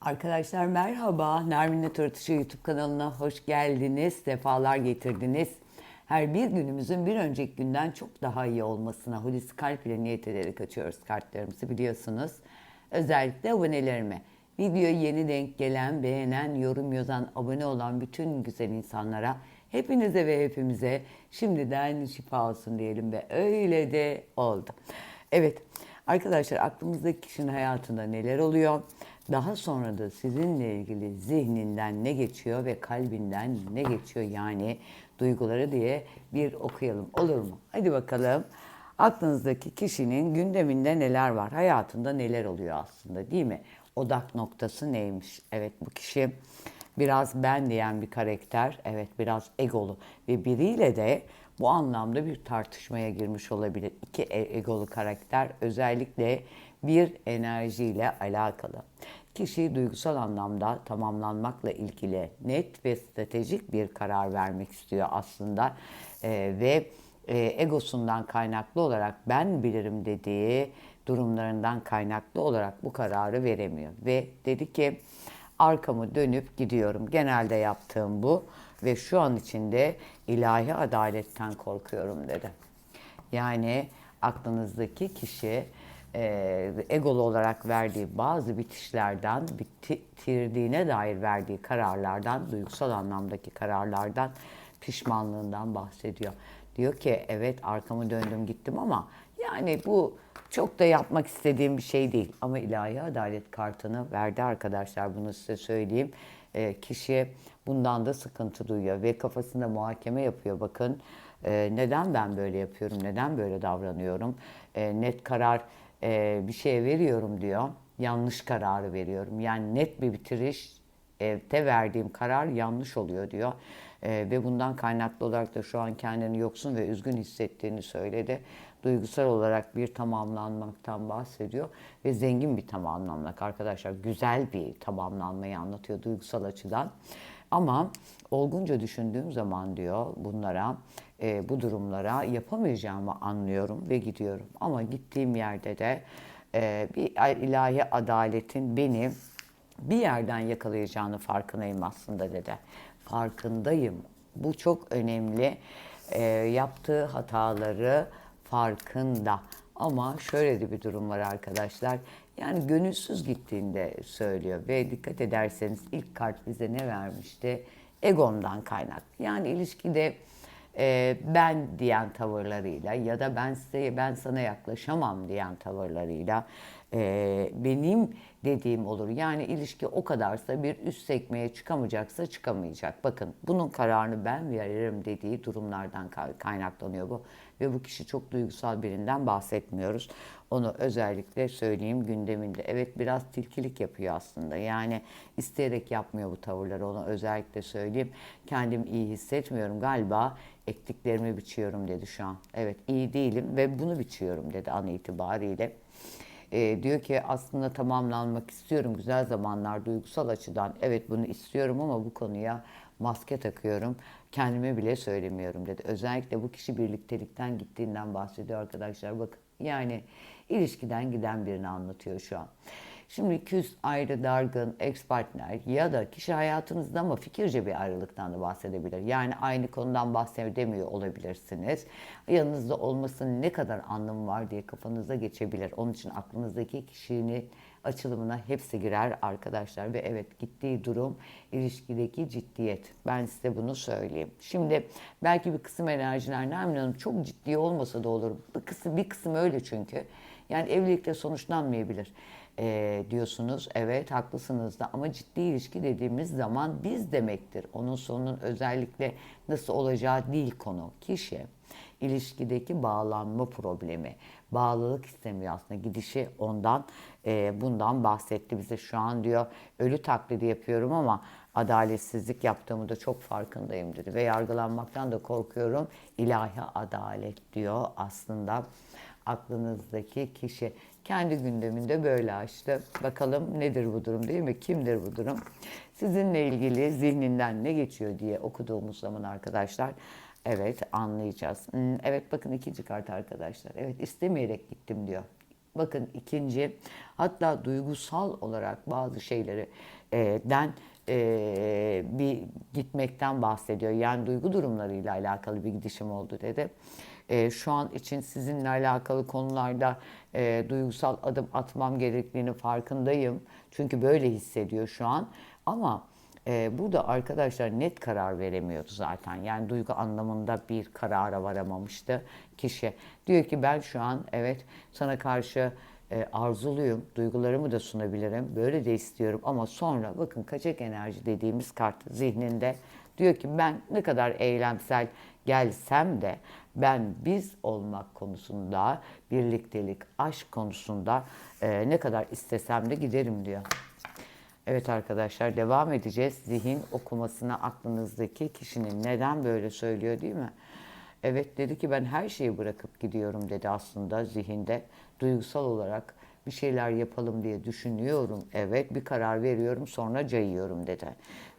Arkadaşlar merhaba. Nermin'le Tartışıyor YouTube kanalına hoş geldiniz. Sefalar getirdiniz. Her bir günümüzün bir önceki günden çok daha iyi olmasına Hulusi Kalp ile niyet ederek açıyoruz kartlarımızı biliyorsunuz. Özellikle abonelerime. Videoyu yeni denk gelen, beğenen, yorum yazan, abone olan bütün güzel insanlara hepinize ve hepimize şimdiden şifa olsun diyelim ve öyle de oldu. Evet arkadaşlar aklımızdaki kişinin hayatında neler oluyor? Daha sonra da sizinle ilgili zihninden ne geçiyor ve kalbinden ne geçiyor yani duyguları diye bir okuyalım olur mu? Hadi bakalım aklınızdaki kişinin gündeminde neler var? Hayatında neler oluyor aslında değil mi? Odak noktası neymiş? Evet bu kişi biraz ben diyen bir karakter. Evet biraz egolu ve biriyle de bu anlamda bir tartışmaya girmiş olabilir. İki e- egolu karakter özellikle bir enerjiyle alakalı. Kişi duygusal anlamda tamamlanmakla ilgili net ve stratejik bir karar vermek istiyor aslında Ee, ve e, egosundan kaynaklı olarak ben bilirim dediği durumlarından kaynaklı olarak bu kararı veremiyor ve dedi ki arkamı dönüp gidiyorum. Genelde yaptığım bu ve şu an içinde ilahi adaletten korkuyorum dedi. Yani aklınızdaki kişi e, egolu olarak verdiği bazı bitişlerden, bitirdiğine dair verdiği kararlardan, duygusal anlamdaki kararlardan, pişmanlığından bahsediyor. Diyor ki evet arkamı döndüm gittim ama yani bu çok da yapmak istediğim bir şey değil. Ama ilahi adalet kartını verdi arkadaşlar bunu size söyleyeyim. E, kişi bundan da sıkıntı duyuyor ve kafasında muhakeme yapıyor. Bakın e, neden ben böyle yapıyorum, neden böyle davranıyorum? E, net karar e, bir şeye veriyorum diyor. Yanlış kararı veriyorum. Yani net bir bitiriş evde verdiğim karar yanlış oluyor diyor. E, ve bundan kaynaklı olarak da şu an kendini yoksun ve üzgün hissettiğini söyledi. Duygusal olarak bir tamamlanmaktan bahsediyor ve zengin bir tamamlanmak arkadaşlar. Güzel bir tamamlanmayı anlatıyor duygusal açıdan. Ama olgunca düşündüğüm zaman diyor bunlara, e, bu durumlara yapamayacağımı anlıyorum ve gidiyorum. Ama gittiğim yerde de e, bir ilahi adaletin beni bir yerden yakalayacağını farkındayım aslında dedi. Farkındayım. Bu çok önemli. E, yaptığı hataları farkında. Ama şöyle de bir durum var arkadaşlar. Yani gönülsüz gittiğinde söylüyor ve dikkat ederseniz ilk kart bize ne vermişti? Egondan kaynak. Yani ilişkide e, ben diyen tavırlarıyla ya da ben size ben sana yaklaşamam diyen tavırlarıyla e, benim dediğim olur. Yani ilişki o kadarsa bir üst sekmeye çıkamayacaksa çıkamayacak. Bakın bunun kararını ben veririm dediği durumlardan kaynaklanıyor bu. Ve bu kişi çok duygusal birinden bahsetmiyoruz. Onu özellikle söyleyeyim gündeminde. Evet biraz tilkilik yapıyor aslında. Yani isteyerek yapmıyor bu tavırları. Onu özellikle söyleyeyim. Kendim iyi hissetmiyorum. Galiba ektiklerimi biçiyorum dedi şu an. Evet iyi değilim ve bunu biçiyorum dedi an itibariyle. E, diyor ki aslında tamamlanmak istiyorum güzel zamanlar duygusal açıdan. Evet bunu istiyorum ama bu konuya maske takıyorum. Kendime bile söylemiyorum dedi. Özellikle bu kişi birliktelikten gittiğinden bahsediyor arkadaşlar. Bakın yani ilişkiden giden birini anlatıyor şu an. Şimdi küs, ayrı, dargın, ex partner ya da kişi hayatınızda ama fikirce bir ayrılıktan da bahsedebilir. Yani aynı konudan bahsedemiyor olabilirsiniz. Yanınızda olmasının ne kadar anlamı var diye kafanıza geçebilir. Onun için aklınızdaki kişinin açılımına hepsi girer arkadaşlar. Ve evet gittiği durum ilişkideki ciddiyet. Ben size bunu söyleyeyim. Şimdi belki bir kısım enerjiler Nermin Hanım çok ciddi olmasa da olur. Bir kısım, bir kısım öyle çünkü. Yani evlilikle sonuçlanmayabilir e, diyorsunuz. Evet haklısınız da. Ama ciddi ilişki dediğimiz zaman biz demektir. Onun sonunun özellikle nasıl olacağı değil konu. Kişi ilişkideki bağlanma problemi, bağlılık istemiyor aslında. Gidişi ondan e, bundan bahsetti bize şu an diyor. Ölü taklidi yapıyorum ama adaletsizlik yaptığımı da çok farkındayım dedi. Ve yargılanmaktan da korkuyorum. İlahi adalet diyor aslında aklınızdaki kişi kendi gündeminde böyle açtı. Bakalım nedir bu durum değil mi? Kimdir bu durum? Sizinle ilgili zihninden ne geçiyor diye okuduğumuz zaman arkadaşlar evet anlayacağız. Hmm, evet bakın ikinci kart arkadaşlar. Evet istemeyerek gittim diyor. Bakın ikinci hatta duygusal olarak bazı şeyleri e, den e, bir gitmekten bahsediyor. Yani duygu durumlarıyla alakalı bir gidişim oldu dedi. E, şu an için sizinle alakalı konularda e, duygusal adım atmam gerektiğini farkındayım. Çünkü böyle hissediyor şu an. Ama e, burada arkadaşlar net karar veremiyordu zaten. Yani duygu anlamında bir karara varamamıştı kişi. Diyor ki ben şu an evet sana karşı e, arzuluyum, duygularımı da sunabilirim, böyle de istiyorum ama sonra bakın kaçak enerji dediğimiz kart zihninde diyor ki ben ne kadar eylemsel gelsem de ben biz olmak konusunda, birliktelik, aşk konusunda e, ne kadar istesem de giderim diyor. Evet arkadaşlar devam edeceğiz. Zihin okumasına aklınızdaki kişinin neden böyle söylüyor değil mi? Evet dedi ki ben her şeyi bırakıp gidiyorum dedi aslında zihinde. Duygusal olarak bir şeyler yapalım diye düşünüyorum. Evet bir karar veriyorum sonra cayıyorum dedi.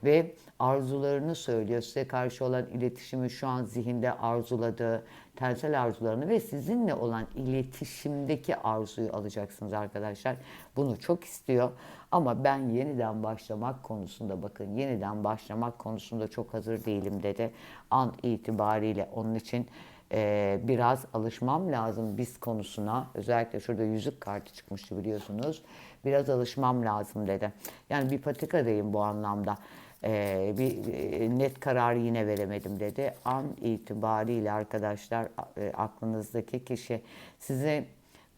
Ve arzularını söylüyor. Size karşı olan iletişimi şu an zihinde arzuladığı tensel arzularını ve sizinle olan iletişimdeki arzuyu alacaksınız arkadaşlar. Bunu çok istiyor ama ben yeniden başlamak konusunda bakın yeniden başlamak konusunda çok hazır değilim dedi. An itibariyle onun için e, biraz alışmam lazım biz konusuna. Özellikle şurada yüzük kartı çıkmıştı biliyorsunuz. Biraz alışmam lazım dedi. Yani bir patikadayım bu anlamda. Ee, bir e, net karar yine veremedim dedi. An itibariyle arkadaşlar e, aklınızdaki kişi size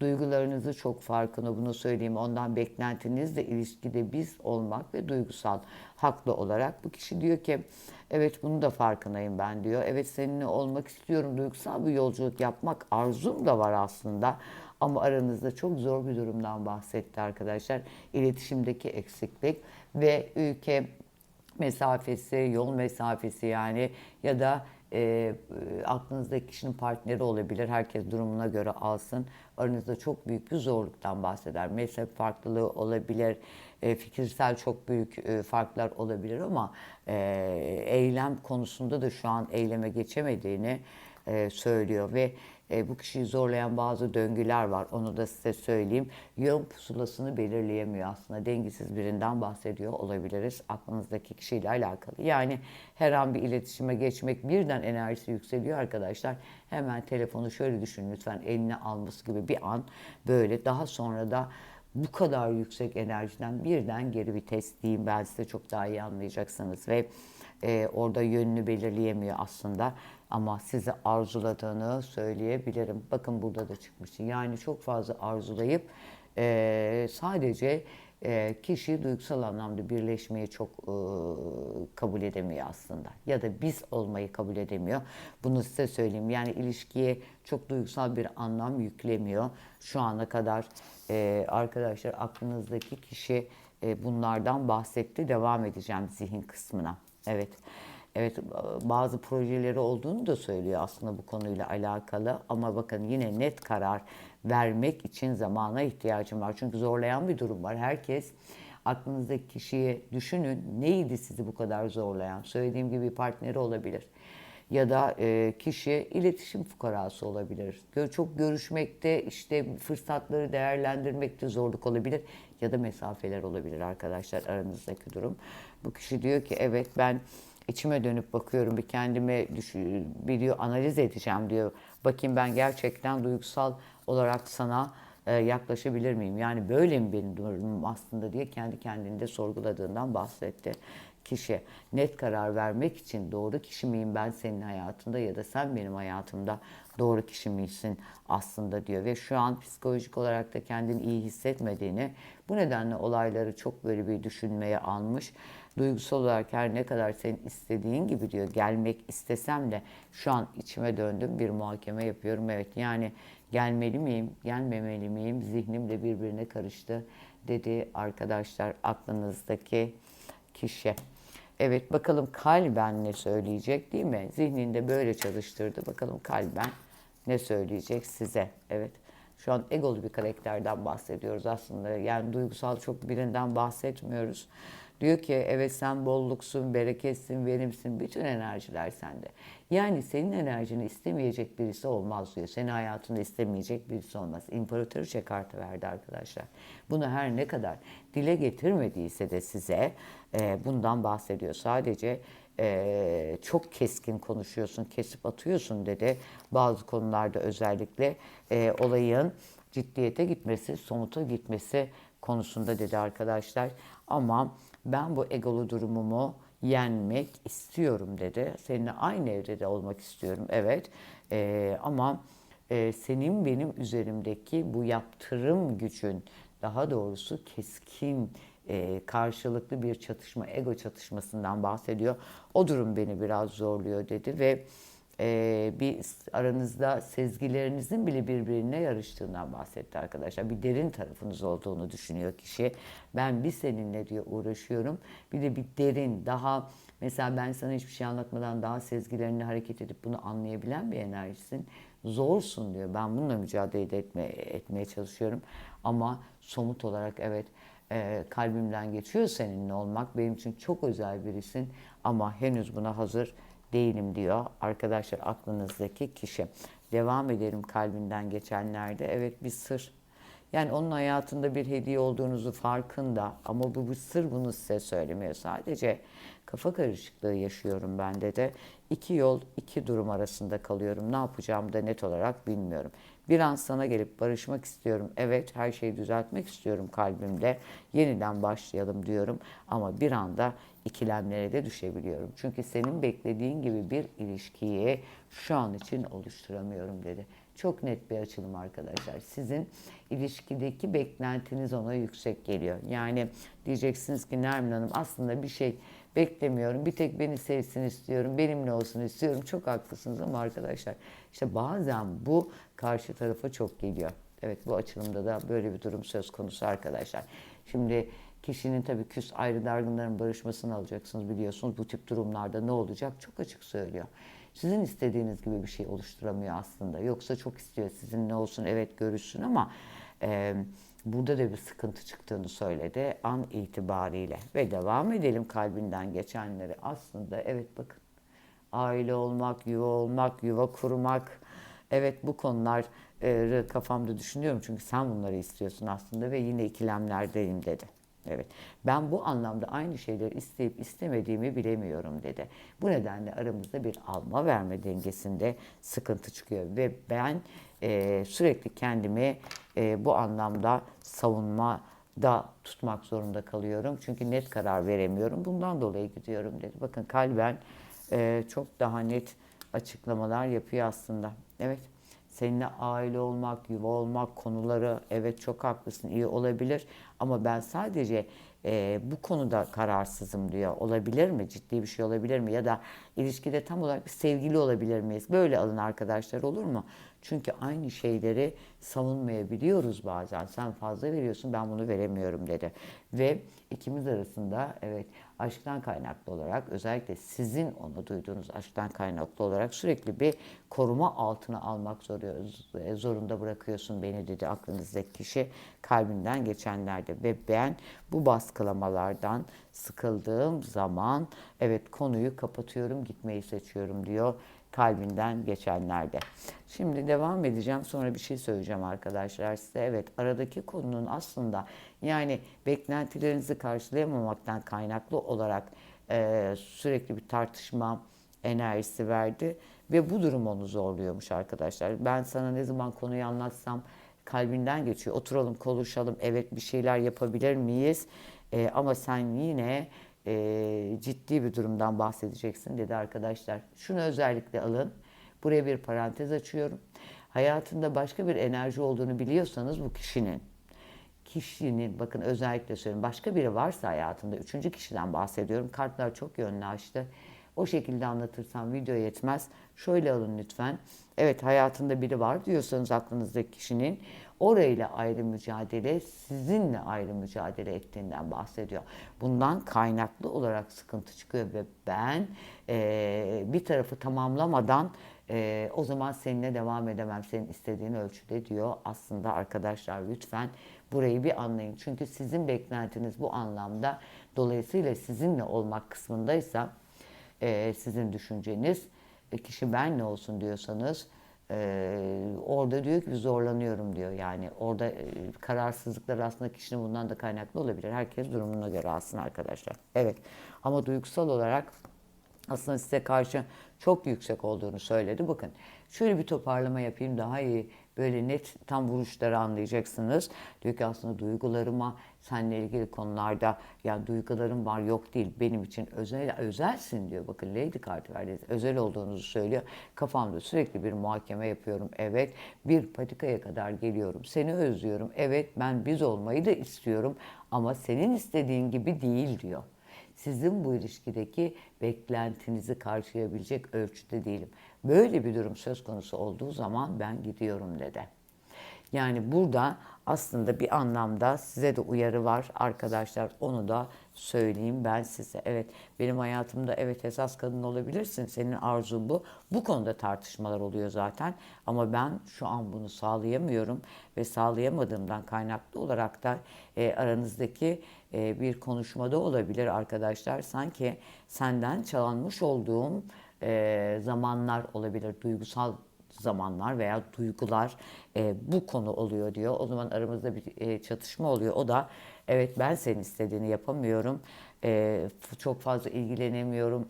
duygularınızı çok farkında bunu söyleyeyim. Ondan beklentiniz de ilişkide biz olmak ve duygusal haklı olarak. Bu kişi diyor ki evet bunu da farkındayım ben diyor. Evet seninle olmak istiyorum. Duygusal bir yolculuk yapmak arzum da var aslında. Ama aranızda çok zor bir durumdan bahsetti arkadaşlar. İletişimdeki eksiklik ve ülke mesafesi, yol mesafesi yani ya da e, aklınızdaki kişinin partneri olabilir. Herkes durumuna göre alsın. Aranızda çok büyük bir zorluktan bahseder. Mezhep farklılığı olabilir. E, fikirsel çok büyük e, farklar olabilir ama e, eylem konusunda da şu an eyleme geçemediğini e, söylüyor ve e, bu kişiyi zorlayan bazı döngüler var. Onu da size söyleyeyim. Yön pusulasını belirleyemiyor aslında. Dengesiz birinden bahsediyor olabiliriz aklınızdaki kişiyle alakalı. Yani her an bir iletişime geçmek birden enerjisi yükseliyor arkadaşlar. Hemen telefonu şöyle düşünün lütfen eline alması gibi bir an böyle daha sonra da bu kadar yüksek enerjiden birden geri vites diyeyim ben size çok daha iyi anlayacaksınız ve e, orada yönünü belirleyemiyor aslında ama sizi arzuladığını söyleyebilirim. Bakın burada da çıkmıştı. Yani çok fazla arzulayıp e, sadece e, kişi duygusal anlamda birleşmeyi çok e, kabul edemiyor aslında. Ya da biz olmayı kabul edemiyor. Bunu size söyleyeyim. Yani ilişkiye çok duygusal bir anlam yüklemiyor. Şu ana kadar e, arkadaşlar aklınızdaki kişi e, bunlardan bahsetti. Devam edeceğim zihin kısmına. Evet. Evet bazı projeleri olduğunu da söylüyor aslında bu konuyla alakalı ama bakın yine net karar vermek için zamana ihtiyacım var. Çünkü zorlayan bir durum var. Herkes aklınızdaki kişiyi düşünün. Neydi sizi bu kadar zorlayan? Söylediğim gibi partneri olabilir. Ya da e, kişi iletişim fukarası olabilir. Çok görüşmekte işte fırsatları değerlendirmekte zorluk olabilir. Ya da mesafeler olabilir arkadaşlar aranızdaki durum. Bu kişi diyor ki evet ben içime dönüp bakıyorum bir kendime bir diyor analiz edeceğim diyor. Bakayım ben gerçekten duygusal olarak sana e, yaklaşabilir miyim? Yani böyle mi benim durumum aslında diye kendi kendinde sorguladığından bahsetti kişi. Net karar vermek için doğru kişi miyim ben senin hayatında ya da sen benim hayatımda doğru kişi misin aslında diyor. Ve şu an psikolojik olarak da kendini iyi hissetmediğini bu nedenle olayları çok böyle bir düşünmeye almış duygusal olarak her ne kadar senin istediğin gibi diyor gelmek istesem de şu an içime döndüm bir muhakeme yapıyorum. Evet yani gelmeli miyim, gelmemeli miyim zihnim de birbirine karıştı dedi arkadaşlar aklınızdaki kişi. Evet bakalım kalben ne söyleyecek değil mi? Zihninde böyle çalıştırdı. Bakalım kalben ne söyleyecek size. Evet. Şu an egolu bir karakterden bahsediyoruz aslında. Yani duygusal çok birinden bahsetmiyoruz Diyor ki evet sen bolluksun, bereketsin, verimsin. Bütün enerjiler sende. Yani senin enerjini istemeyecek birisi olmaz diyor. Seni hayatında istemeyecek birisi olmaz. İmparatoriçe kartı verdi arkadaşlar. Bunu her ne kadar dile getirmediyse de size e, bundan bahsediyor. Sadece e, çok keskin konuşuyorsun, kesip atıyorsun dedi. Bazı konularda özellikle e, olayın ciddiyete gitmesi, somuta gitmesi konusunda dedi arkadaşlar. Ama ben bu egolu durumumu yenmek istiyorum dedi. Seninle aynı evrede olmak istiyorum. Evet. E, ama e, senin benim üzerimdeki bu yaptırım gücün daha doğrusu keskin e, karşılıklı bir çatışma, ego çatışmasından bahsediyor. O durum beni biraz zorluyor dedi ve e, bir aranızda sezgilerinizin bile birbirine yarıştığından bahsetti arkadaşlar. Bir derin tarafınız olduğunu düşünüyor kişi. Ben bir seninle diyor uğraşıyorum. Bir de bir derin, daha mesela ben sana hiçbir şey anlatmadan daha sezgilerini hareket edip bunu anlayabilen bir enerjisin. Zorsun diyor. Ben bununla mücadele etme, etmeye çalışıyorum. Ama somut olarak evet e, kalbimden geçiyor seninle olmak. Benim için çok özel birisin ama henüz buna hazır değilim diyor arkadaşlar aklınızdaki kişi. Devam edelim kalbinden geçenlerde. Evet bir sır. Yani onun hayatında bir hediye olduğunuzu farkında ama bu bir sır bunu size söylemiyor. Sadece kafa karışıklığı yaşıyorum ben de de. iki yol, iki durum arasında kalıyorum. Ne yapacağımı da net olarak bilmiyorum. Bir an sana gelip barışmak istiyorum. Evet her şeyi düzeltmek istiyorum kalbimde. Yeniden başlayalım diyorum. Ama bir anda ikilemlere de düşebiliyorum. Çünkü senin beklediğin gibi bir ilişkiyi şu an için oluşturamıyorum dedi. Çok net bir açılım arkadaşlar. Sizin ilişkideki beklentiniz ona yüksek geliyor. Yani diyeceksiniz ki Nermin Hanım aslında bir şey beklemiyorum. Bir tek beni sevsin istiyorum. Benimle olsun istiyorum. Çok haklısınız ama arkadaşlar işte bazen bu karşı tarafa çok geliyor. Evet bu açılımda da böyle bir durum söz konusu arkadaşlar. Şimdi kişinin tabii küs ayrı dargınların barışmasını alacaksınız biliyorsunuz. Bu tip durumlarda ne olacak çok açık söylüyor. Sizin istediğiniz gibi bir şey oluşturamıyor aslında. Yoksa çok istiyor sizin ne olsun evet görüşsün ama e, burada da bir sıkıntı çıktığını söyledi an itibariyle. Ve devam edelim kalbinden geçenleri. Aslında evet bakın aile olmak, yuva olmak, yuva kurmak. Evet bu konular kafamda düşünüyorum çünkü sen bunları istiyorsun aslında ve yine ikilemlerdeyim dedi. Evet. Ben bu anlamda aynı şeyleri isteyip istemediğimi bilemiyorum dedi. Bu nedenle aramızda bir alma verme dengesinde sıkıntı çıkıyor ve ben e, sürekli kendimi e, bu anlamda savunma da tutmak zorunda kalıyorum. Çünkü net karar veremiyorum. Bundan dolayı gidiyorum dedi. Bakın kalben e, çok daha net açıklamalar yapıyor aslında. Evet. Seninle aile olmak, yuva olmak konuları evet çok haklısın iyi olabilir ama ben sadece e, bu konuda kararsızım diyor. Olabilir mi? Ciddi bir şey olabilir mi? Ya da ilişkide tam olarak sevgili olabilir miyiz? Böyle alın arkadaşlar olur mu? Çünkü aynı şeyleri savunmayabiliyoruz bazen. Sen fazla veriyorsun ben bunu veremiyorum dedi. Ve ikimiz arasında evet aşktan kaynaklı olarak özellikle sizin onu duyduğunuz aşktan kaynaklı olarak sürekli bir koruma altına almak zorunda bırakıyorsun beni dedi aklınızdaki kişi kalbinden geçenlerde. Ve ben bu baskılamalardan sıkıldığım zaman evet konuyu kapatıyorum gitmeyi seçiyorum diyor kalbinden geçenlerde. Şimdi devam edeceğim sonra bir şey söyleyeceğim arkadaşlar size. Evet aradaki konunun aslında yani beklentilerinizi karşılayamamaktan kaynaklı olarak e, sürekli bir tartışma enerjisi verdi ve bu durum onu zorluyormuş arkadaşlar. Ben sana ne zaman konuyu anlatsam kalbinden geçiyor. Oturalım konuşalım evet bir şeyler yapabilir miyiz? E, ama sen yine e, ciddi bir durumdan bahsedeceksin dedi arkadaşlar. Şunu özellikle alın. Buraya bir parantez açıyorum. Hayatında başka bir enerji olduğunu biliyorsanız bu kişinin kişinin bakın özellikle söylüyorum başka biri varsa hayatında üçüncü kişiden bahsediyorum. Kartlar çok yönlü açtı. O şekilde anlatırsam video yetmez. Şöyle alın lütfen. Evet hayatında biri var diyorsanız aklınızdaki kişinin orayla ayrı mücadele, sizinle ayrı mücadele ettiğinden bahsediyor. Bundan kaynaklı olarak sıkıntı çıkıyor ve ben e, bir tarafı tamamlamadan e, o zaman seninle devam edemem senin istediğin ölçüde diyor. Aslında arkadaşlar lütfen Burayı bir anlayın. Çünkü sizin beklentiniz bu anlamda. Dolayısıyla sizinle olmak kısmındaysa e, sizin düşünceniz e, kişi ben ne olsun diyorsanız e, orada diyor ki zorlanıyorum diyor. Yani orada e, kararsızlıklar aslında kişinin bundan da kaynaklı olabilir. Herkes durumuna göre alsın arkadaşlar. Evet ama duygusal olarak aslında size karşı çok yüksek olduğunu söyledi. Bakın şöyle bir toparlama yapayım daha iyi böyle net tam vuruşları anlayacaksınız. Diyor ki aslında duygularıma seninle ilgili konularda ya duygularım var yok değil benim için özel özelsin diyor. Bakın Lady kartı verdi. Özel olduğunuzu söylüyor. Kafamda sürekli bir muhakeme yapıyorum. Evet bir patikaya kadar geliyorum. Seni özlüyorum. Evet ben biz olmayı da istiyorum ama senin istediğin gibi değil diyor sizin bu ilişkideki beklentinizi karşılayabilecek ölçüde değilim. Böyle bir durum söz konusu olduğu zaman ben gidiyorum dedi. Yani burada aslında bir anlamda size de uyarı var arkadaşlar. Onu da söyleyeyim ben size. Evet benim hayatımda evet esas kadın olabilirsin. Senin arzun bu. Bu konuda tartışmalar oluyor zaten. Ama ben şu an bunu sağlayamıyorum ve sağlayamadığımdan kaynaklı olarak da e, aranızdaki bir konuşmada olabilir arkadaşlar. Sanki senden çalınmış olduğum e, zamanlar olabilir. Duygusal zamanlar veya duygular e, bu konu oluyor diyor. O zaman aramızda bir e, çatışma oluyor. O da evet ben senin istediğini yapamıyorum. E, çok fazla ilgilenemiyorum.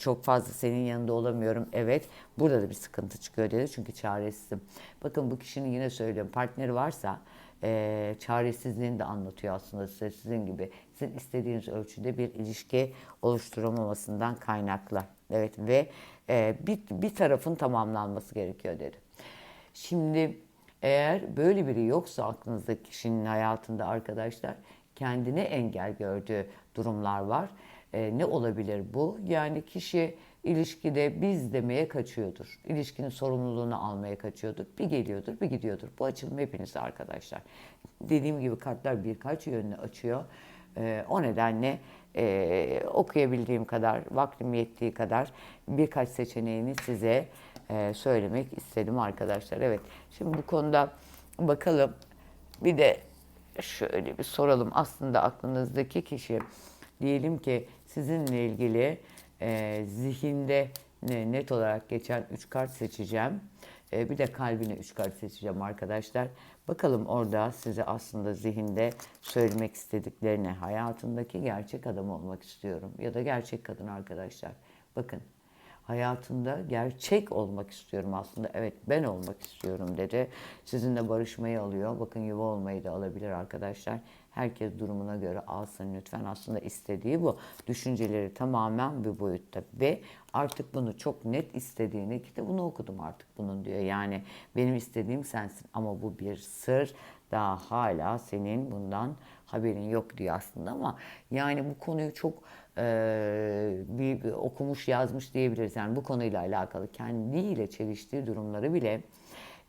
Çok fazla senin yanında olamıyorum. Evet burada da bir sıkıntı çıkıyor dedi. Çünkü çaresizim. Bakın bu kişinin yine söylüyorum partneri varsa e, çaresizliğini de anlatıyor aslında size sizin gibi. Sizin istediğiniz ölçüde bir ilişki oluşturamamasından kaynaklı. Evet ve e, bir, bir tarafın tamamlanması gerekiyor dedi. Şimdi eğer böyle biri yoksa aklınızdaki kişinin hayatında arkadaşlar kendine engel gördüğü durumlar var. E, ne olabilir bu? Yani kişi ilişkide biz demeye kaçıyordur. İlişkinin sorumluluğunu almaya kaçıyordur. Bir geliyordur, bir gidiyordur. Bu açılım hepinize arkadaşlar. Dediğim gibi kartlar birkaç yönünü açıyor. E, o nedenle e, okuyabildiğim kadar, vaktim yettiği kadar birkaç seçeneğini size e, söylemek istedim arkadaşlar. Evet, şimdi bu konuda bakalım. Bir de şöyle bir soralım. Aslında aklınızdaki kişi diyelim ki sizinle ilgili e, zihinde ne, net olarak geçen 3 kart seçeceğim. E, bir de kalbine 3 kart seçeceğim arkadaşlar. Bakalım orada size aslında zihinde söylemek istediklerini, hayatındaki gerçek adam olmak istiyorum ya da gerçek kadın arkadaşlar. Bakın hayatında gerçek olmak istiyorum aslında. Evet ben olmak istiyorum dedi. Sizinle barışmayı alıyor. Bakın yuva olmayı da alabilir arkadaşlar. Herkes durumuna göre alsın lütfen. Aslında istediği bu. Düşünceleri tamamen bir boyutta ve artık bunu çok net istediğini ki de bunu okudum artık bunun diyor. Yani benim istediğim sensin ama bu bir sır. Daha hala senin bundan haberin yok diyor aslında ama yani bu konuyu çok e, bir, bir okumuş yazmış diyebiliriz. Yani bu konuyla alakalı kendiyle çeliştiği durumları bile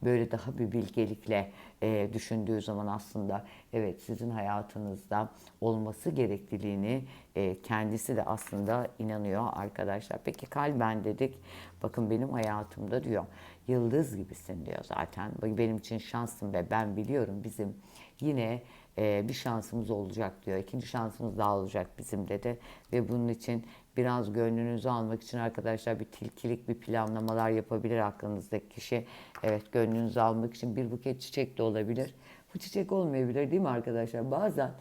böyle daha bir bilgelikle e, düşündüğü zaman aslında evet sizin hayatınızda olması gerekliliğini e, kendisi de aslında inanıyor arkadaşlar. Peki kalben dedik bakın benim hayatımda diyor yıldız gibisin diyor zaten. Benim için şansım ve ben biliyorum bizim yine e, bir şansımız olacak diyor. İkinci şansımız daha olacak bizim dedi. Ve bunun için biraz gönlünüzü almak için arkadaşlar bir tilkilik bir planlamalar yapabilir aklınızdaki kişi. Evet gönlünüzü almak için bir buket çiçek de olabilir. Bu çiçek olmayabilir değil mi arkadaşlar? Bazen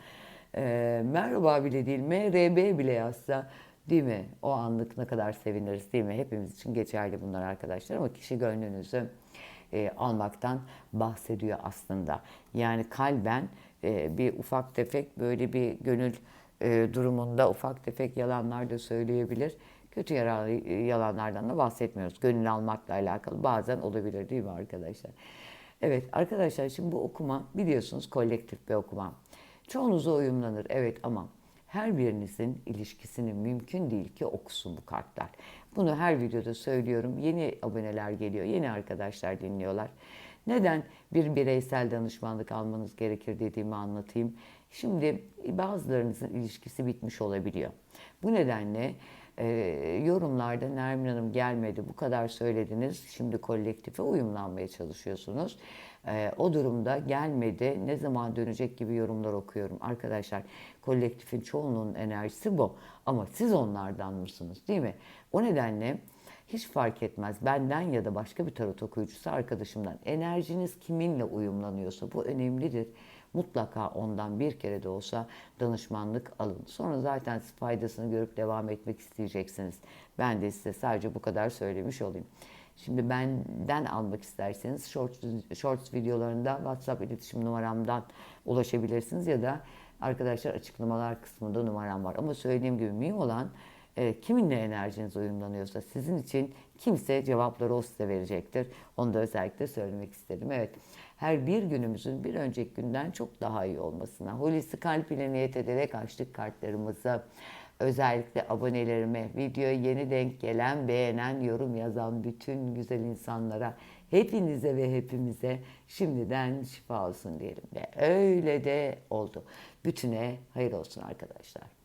e, merhaba bile değil, MRB bile yazsa değil mi? O anlık ne kadar seviniriz değil mi? Hepimiz için geçerli bunlar arkadaşlar ama kişi gönlünüzü e, almaktan bahsediyor aslında. Yani kalben e, bir ufak tefek böyle bir gönül e, durumunda ufak tefek yalanlar da söyleyebilir. Kötü yaralı, yalanlardan da bahsetmiyoruz. Gönül almakla alakalı bazen olabilir değil mi arkadaşlar? Evet arkadaşlar şimdi bu okuma biliyorsunuz kolektif bir okuma. Çoğunuza uyumlanır evet ama her birinizin ilişkisini mümkün değil ki okusun bu kartlar. Bunu her videoda söylüyorum. Yeni aboneler geliyor, yeni arkadaşlar dinliyorlar. Neden bir bireysel danışmanlık almanız gerekir dediğimi anlatayım. Şimdi bazılarınızın ilişkisi bitmiş olabiliyor. Bu nedenle Ee, yorumlarda Nermin Hanım gelmedi bu kadar söylediniz. Şimdi kolektife uyumlanmaya çalışıyorsunuz. Ee, o durumda gelmedi ne zaman dönecek gibi yorumlar okuyorum. Arkadaşlar kolektifin çoğunluğunun enerjisi bu. Ama siz onlardan mısınız değil mi? O nedenle hiç fark etmez benden ya da başka bir tarot okuyucusu arkadaşımdan enerjiniz kiminle uyumlanıyorsa bu önemlidir. Mutlaka ondan bir kere de olsa danışmanlık alın. Sonra zaten faydasını görüp devam etmek isteyeceksiniz. Ben de size sadece bu kadar söylemiş olayım. Şimdi benden almak isterseniz shorts, shorts videolarında WhatsApp iletişim numaramdan ulaşabilirsiniz ya da arkadaşlar açıklamalar kısmında numaram var. Ama söylediğim gibi mühim olan e, kiminle enerjiniz uyumlanıyorsa sizin için kimse cevapları o size verecektir. Onu da özellikle söylemek istedim. Evet her bir günümüzün bir önceki günden çok daha iyi olmasına, Hulusi Kalp ile niyet ederek açtık kartlarımızı. Özellikle abonelerime, videoya yeni denk gelen, beğenen, yorum yazan bütün güzel insanlara, hepinize ve hepimize şimdiden şifa olsun diyelim. Ve öyle de oldu. Bütüne hayır olsun arkadaşlar.